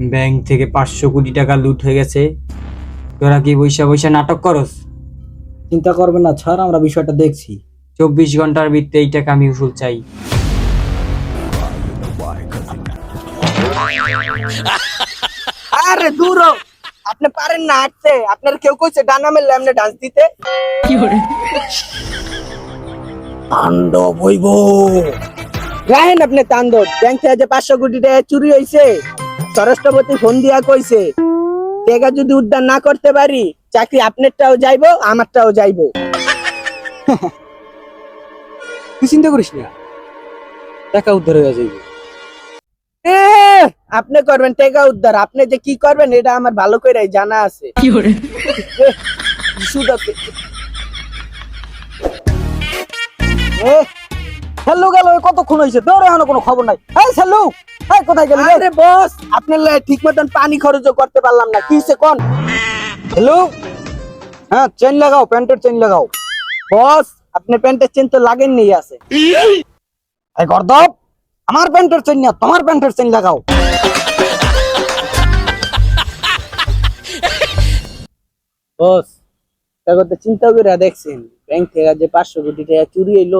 Bank থেকে পাঁচশো কোটি টাকা লুট হয়ে গেছে। তোরা কি বৈশা বৈশা নাটক করস? চিন্তা করবেন না স্যার আমরা বিষয়টা দেখছি। চব্বিশ ঘণ্টার ভিত্তে এই টাকা আমি উসুল চাই। আরে দূর। আপনি পারেন না হাঁটতে। আপনার কেউ কইছে ডানা মেললে আপনি ডান্স দিতে। তাণ্ডব হইব। রাহেন আপনি তান্দব ব্যাংক থেকে যে পাঁচশো কোটি টাকা চুরি হয়েছে ফোন দিয়া কইছে টাকা যদি উদ্ধার না করতে পারি চাকরি আপনারটাও যাইবো আমারটাও যাইবো। তুই চিন্তা করিস না। টাকা উদ্ধার হয়ে এ, আপনি করবেন টাকা উদ্ধার। আপনি যে কি করবেন এটা আমার ভালো করে জানা আছে। এ, শুধু আপনি- এ হ্যালো গেল কতক্ষণ হয়েছে দৌড়ে এখনও কোনো খবর নাই। এই হ্যালো এই কোথায় গেলি? আরে বস। আপনার ঠিক মতন পানি খরচও করতে পারলাম না। কি হইছে কোন? হ্যালো হ্যাঁ চেন লাগাও প্যান্টের চেন লাগাও। বস আপনি প্যান্টের চেন তো লাগেন নেই আছে। এই গর্দব আমার প্যান্টের চেন না তোমার প্যান্টের চেন লাগাও। বস তা কথা চিন্তা করে দেখছেন। ব্যাংক থেকে যে পাঁচশো কোটি টাকা চুরি হইল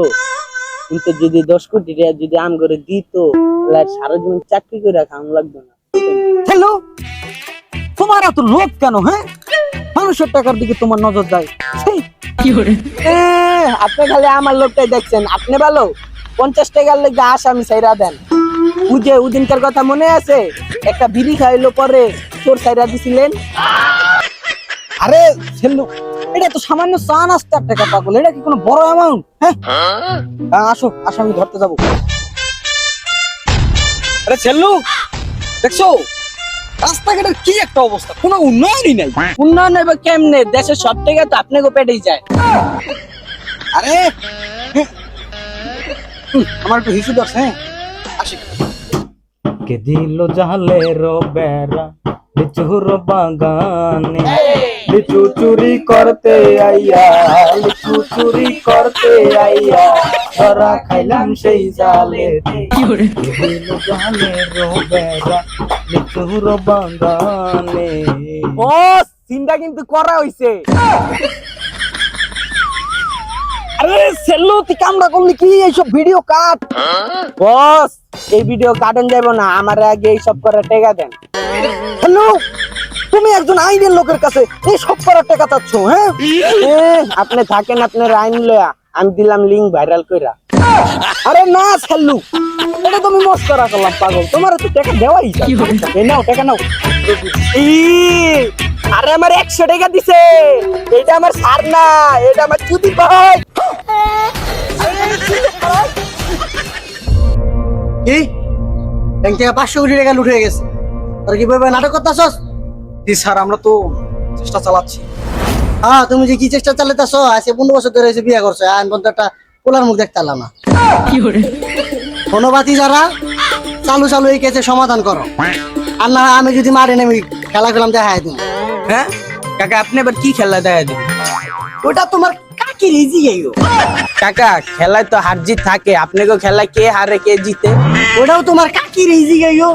কিন্তু যদি দশ কোটি টাকা যদি আম করে দিত সারা জীবন চাকরি করে খাওয়ান লাগতো না। হ্যালো? তোমার এত লোভ কেন হ্যাঁ? মানুষের টাকার দিকে তোমার নজর যায় আপনি খালি আমার লোকটাই দেখছেন। আপনি ভালো? পঞ্চাশ টাকার লেগে আসামি সাইরা দেন। উজে উদিনকার কথা মনে আছে একটা বিড়ি খাইলো পরে চোর সাইরা দিছিলেন? আরে ছেলু এটা তো সামান্য চা নাস্তার টাকা পাগল এটা কি কোনো বড় অ্যামাউন্ট হ্যাঁ? হ্যাঁ, আসো আসো আমি ধরতে যাব। আরে ছেলু দেখছ? রাস্তাঘাটের কি একটা অবস্থা? কোনো উন্নয়নই নাই। উন্নয়ন হবে কেমনে? দেশের সব টাকা তো আপনাকে পেটেই যায়। আরে আমার একটু হিসু দর্শ হ্যাঁ? আসি। কে দিল জালের বেড়া লিচুর বাগানে? লিচু চুরি করতে আইয়া লিচু চুরি করতে আইয়া ধরা খাইলাম সেই জালে লিচুর বাগানে। ও সিনটা কিন্তু করা হইছে। আরে সেলু তুই কামড়া করলি কি? এইসব ভিডিও কাট। বস এই ভিডিও কাটন যাব না আমার আগে এইসব করে টেকা দেন। হ্যালো? তুমি একজন আইনের লোকের কাছে এই সব করার টাকা চাচ্ছ হ্যাঁ? এ, আপনি থাকেন আপনার আইন লয়া আমি দিলাম লিঙ্ক ভাইরাল কইরা। আরে না সেলু এটা তুমি মস্করা করলাম পাগল। তোমার তো টাকা দেওয়াই যায়। এই নাও টাকা নাও। আরে আমার একশো টাকা দিছে। এটা আমার সার না এটা আমার চুদি ভাই। কি? ব্যাংক থেকে পাঁচশো কোটি টাকা লুট হয়ে গেছে। আর কি ভাবে নাটক করতেছস? জি স্যার আমরা তো চেষ্টা চালাচ্ছি। হ্যাঁ তুমি যে কি চেষ্টা চালাতেছ আজকে পনেরো বছর ধরে এসে বিয়ে করছ। আইন পর্যন্ত একটা পোলার মুখ দেখতে না। ধন্যবাদী যারা। চালু চালু এই কেসে সমাধান করো। আর না আমি যদি মারি নেমি খেলা খেলাম দেখাই তুমি হ্যাঁ? কাকা আপনি এবার কি খেলা দেখা দিবেন ওটা তোমার কাকি রিজি গেইও কাকা খেলায় তো হার জিত থাকে। আপনাকে খেলায় কে হারে কে জিতে? ওটাও তোমার কাকি রিজি গেইও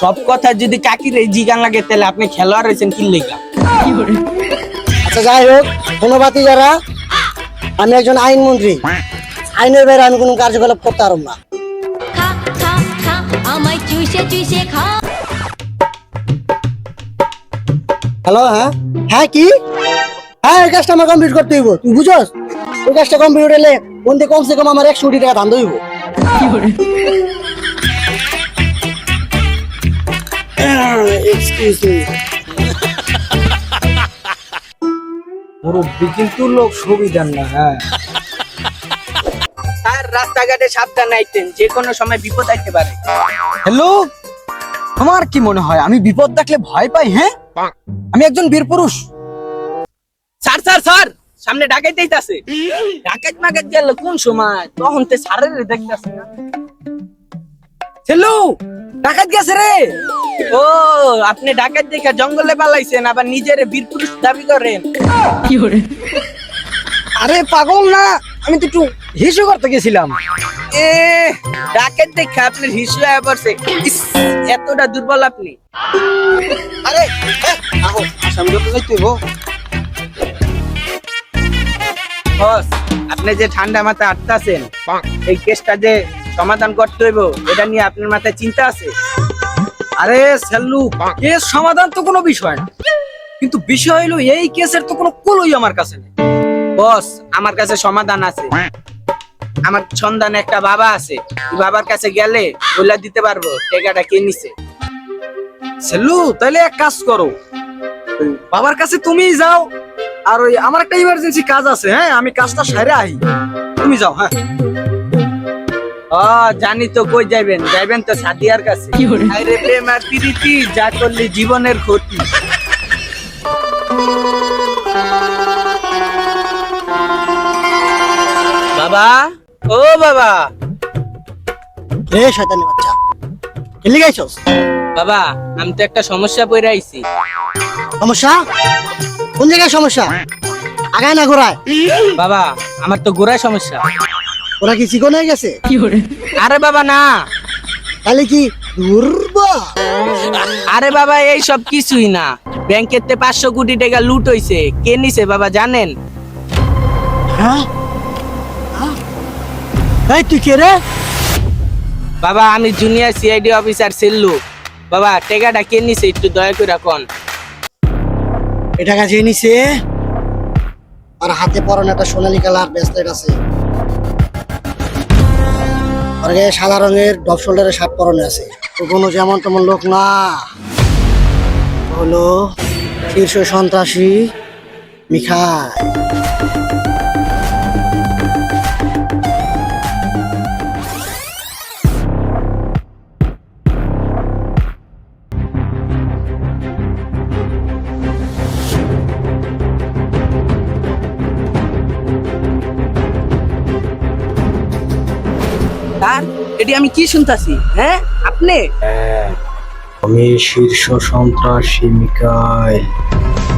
সব কথা যদি কাকির এই জিগান লাগে তাহলে আপনি খেলোয়াড় হয়েছেন কি লেগা? আচ্ছা যাই হোক ধন্যবাদী যারা আমি একজন আইনমন্ত্রী। আইনের বাইরে আমি কোনো কার্যকলাপ করতে পারব না। খা খা খা আমায় চুষে চুষে খা। হ্যালো হ্যাঁ? হ্যাঁ কি? হ্যাঁ এই কাজটা আমার কমপ্লিট করতে হইব। তুই বুঝস? ওই কাজটা কমপ্লিট হলে মধ্যে কমসে কম আমার একশো কোটি টাকা ধান হইব মুরব্বী কিন্তু লোক সুবিধার না হ্যাঁ। আর রাস্তাঘাটে সাবধান আইতেন যে কোনো সময় বিপদ আইতে পারে। হ্যালো তোমার কি মনে হয় আমি বিপদ দেখলে ভয় পাই হ্যাঁ? আমি একজন বীর পুরুষ। স্যার স্যার স্যার সামনে ডাকাইতেই আছে ডাকাইত মাকাইত গেল কোন সময়? তখন তে স্যারের দেখতেছে না। হ্যালো ডাকাত গেছে রে। ও আপনি ডাকাত দেখে জঙ্গলে পালাইছেন আবার নিজের বীর পুরুষ দাবি করেন। আরে পাগল না আমি তো একটু হিসু করতে গেছিলাম। এ ডাকের দেখে আপনার হিসু হয়ে পড়ছে। এতটা দুর্বল আপনি। আরে আহো যাইতে বস আপনি যে ঠান্ডা মাথায় আটতাছেন এই কেসটা যে সমাধান করতে হইব এটা নিয়ে আপনার মাথায় চিন্তা আছে? আরে সেল্লু কেস সমাধান তো কোনো বিষয় না। কিন্তু বিষয় হলো এই কেসের তো কোনো কুলই আমার কাছে নেই। বস আমার কাছে সমাধান আছে। আমার সন্ধানে একটা বাবা আছে। ওই বাবার কাছে গেলে বলে দিতে পারব টেকাটা কে নিছে? সেল্লু তাহলে এক কাজ করো। বাবার কাছে তুমিই যাও আর ওই আমার একটা ইমার্জেন্সি কাজ আছে হ্যাঁ? আমি কাজটা সারে আই তুমি যাও হ্যাঁ? ও জানি তো কই যাইবেন? যাইবেন তো সাদিয়ার কাছে। আরে প্রেম আর প্রীতি যা করলে জীবনের ক্ষতি। বাবা? ও বাবা! এ শয়তানি বাচ্চা। খেলি গাইছস? বাবা আমি তো একটা সমস্যা পড়ে আইছি। সমস্যা? কোন জায়গায় সমস্যা? আগায় না ঘোরায়। বাবা আমার তো গোড়ায় সমস্যা। ওরা কি চিকন হয়ে গেছে? আরে বাবা না। তাহলে কি আরে বাবা এই সব কিছুই না। ব্যাংকের তে পাঁচশো কোটি টাকা লুট হইছে। কে নিছে বাবা জানেন? হ্যাঁ? হ্যাঁ? এই তুই কে রে? বাবা আমি জুনিয়র সিআইডি অফিসার সেল্লু। বাবা টাকাটা কে নিছে একটু দয়া করে কোন। এ টাকা যে নিছে আর হাতে পরনে একটা সোনালি কালার ব্রেসলেট আছে। গায়ে সাদা রঙের ডব শোল্ডারের শার্ট পরনে আছে। তো কোনো যেমন তেমন লোক না। হলো শীর্ষ সন্ত্রাসী মিখাই এটি আমি কি শুনতাছি? হ্যাঁ? আপনি? আমি শীর্ষ সন্ত্রাসী মিকাইল।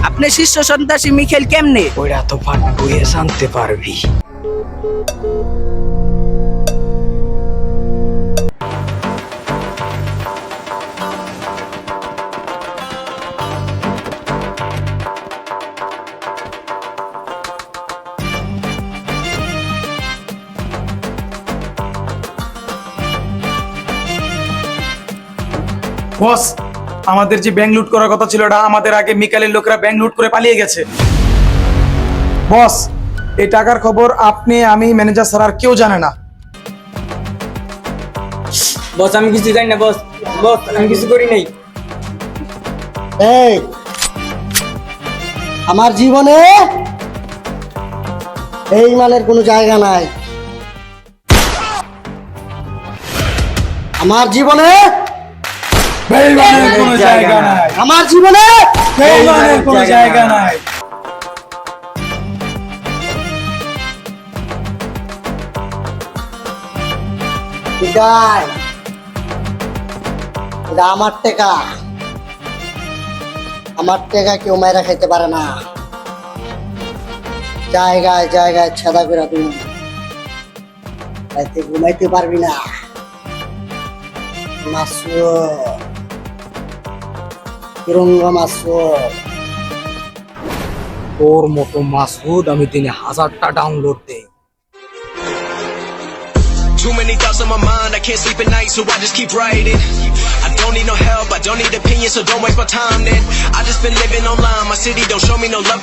আপনি শীর্ষ সন্ত্রাসী মিখেল কেমনে? ওইটা তো ফাট বইয়ে জানতে পারবি। বস আমাদের যে ব্যাংক লুট করার কথা ছিল এটা আমাদের আগে মিকালের লোকরা ব্যাংক লুট করে পালিয়ে গেছে। বস এই টাকার খবর আপনি আমি ম্যানেজার স্যার আর কেউ জানে না। বস আমি কিছু জানি না বস। বস আমি কিছু করি নাই। এই আমার জীবনে এই মানের কোনো জায়গা নাই। আমার জীবনে বেইমানের কোনো জায়গা নাই। আমার জীবনে বেইমানের কোনো জায়গা নাই। বিদায় এটা আমার টেকা। আমার টেকা কেউ মাইরা খাইতে পারে না। জায়গায় জায়গায় ছেদা করে তুমি। ঘুমাইতে পারবি না। মাসুর তিরঙ্গ মাসুর তোর মতো মাসুদ আমি দিনে হাজারটা ডাউনলোড দেই Too many thoughts on my mind, I can't sleep at night, so I just keep writing. I don't need no help, I don't need opinions, so don't waste my time then. I just been living online, my city don't show me no love.